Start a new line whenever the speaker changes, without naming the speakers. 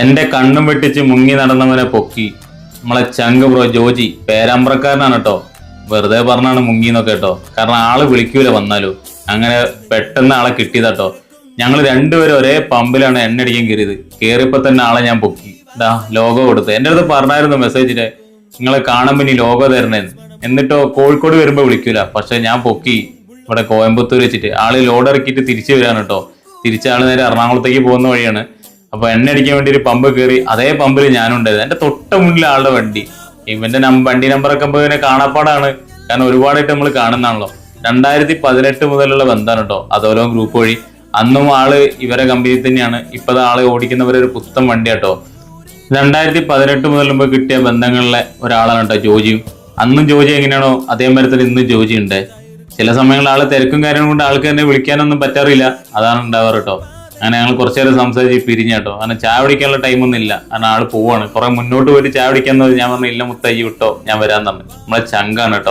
എന്റെ കണ്ണും വെട്ടിച്ച് മുങ്ങി നടന്നവനെ പൊക്കി. നമ്മളെ ചങ്ക് ബ്രോ ജോജി പേരാമ്പ്രക്കാരനാണ് കേട്ടോ വെറുതെ പറഞ്ഞാണ് മുങ്ങി എന്നൊക്കെ കേട്ടോ കാരണം ആൾ വിളിക്കൂല വന്നാലോ. അങ്ങനെ പെട്ടെന്ന് ആളെ കിട്ടിയതാട്ടോ ഞങ്ങൾ രണ്ടുപേരും ഒരേ പമ്പിലാണ് എണ്ണടിക്കാൻ കയറിയത്. കയറിയപ്പോ തന്നെ ആളെ ഞാൻ പൊക്കി. ഇതാ ലോഗോ കൊടുത്ത്. എന്റെ അടുത്ത് പറഞ്ഞായിരുന്നു മെസ്സേജിൽ നിങ്ങളെ കാണുമ്പോ ഇനി ലോഗോ തരണേന്ന്. എന്നിട്ടോ കോഴിക്കോട് വരുമ്പോൾ വിളിക്കൂല. പക്ഷെ ഞാൻ പൊക്കി. ഇവിടെ കോയമ്പത്തൂർ വെച്ചിട്ട്. ആൾ ലോഡ് ഇറക്കിയിട്ട് തിരിച്ചു വരാണ് കേട്ടോ തിരിച്ച ആൾ നേരെ എറണാകുളത്തേക്ക് പോകുന്ന വഴിയാണ്. അപ്പൊ എണ്ണ അടിക്കാൻ വേണ്ടി ഒരു പമ്പ് കയറി അതേ പമ്പിൽ ഞാനുണ്ടായിരുന്നു എന്റെ തൊട്ട മുന്നിൽ ആളുടെ വണ്ടി. ഇവന്റെ വണ്ടി നമ്പറൊക്കെ ഇവനെ കാണാപ്പാടാണ്. കാരണം ഒരുപാടായിട്ട് നമ്മൾ കാണുന്നതാണല്ലോ. രണ്ടായിരത്തി പതിനെട്ട് മുതലുള്ള ബന്ധമാണ് കേട്ടോ അതോലോ ഗ്രൂപ്പ് വഴി. അന്നും ആൾ ഇവരെ കമ്പനി തന്നെയാണ്. ഇപ്പത് ആൾ ഓടിക്കുന്നവരെ ഒരു പുത്തൻ വണ്ടി കേട്ടോ. രണ്ടായിരത്തി പതിനെട്ട് മുതൽ മുമ്പ് കിട്ടിയ ബന്ധങ്ങളിലെ ഒരാളാണ് കേട്ടോ ജോജിയും. അന്നും ജോജി എങ്ങനെയാണോ അതേ മരത്തിൽ ഇന്നും ജോജി ഉണ്ട്. ചില സമയങ്ങളിൽ ആൾ തിരക്കും കാര്യങ്ങളും കൊണ്ട് ആൾക്ക് തന്നെ വിളിക്കാനൊന്നും പറ്റാറില്ല. അതാണ് ഉണ്ടാവാറ് കേട്ടോ. അങ്ങനെ ഞങ്ങൾ കുറച്ചു നേരം സംസാരിച്ച് പിരിഞ്ഞ കേട്ടോ. കാരണം ചായ കുടിക്കാനുള്ള ടൈമൊന്നും ഇല്ല. കാരണം ആൾ പോവാണ്. കുറെ മുന്നോട്ട് പോയിട്ട് ചായ പിടിക്കാൻ ഞാൻ പറഞ്ഞു ഇല്ല മുത്തയ്യ വിട്ടോ. ഞാൻ വരാൻ പറഞ്ഞു. നമ്മളെ ചങ്കാണ് കേട്ടോ.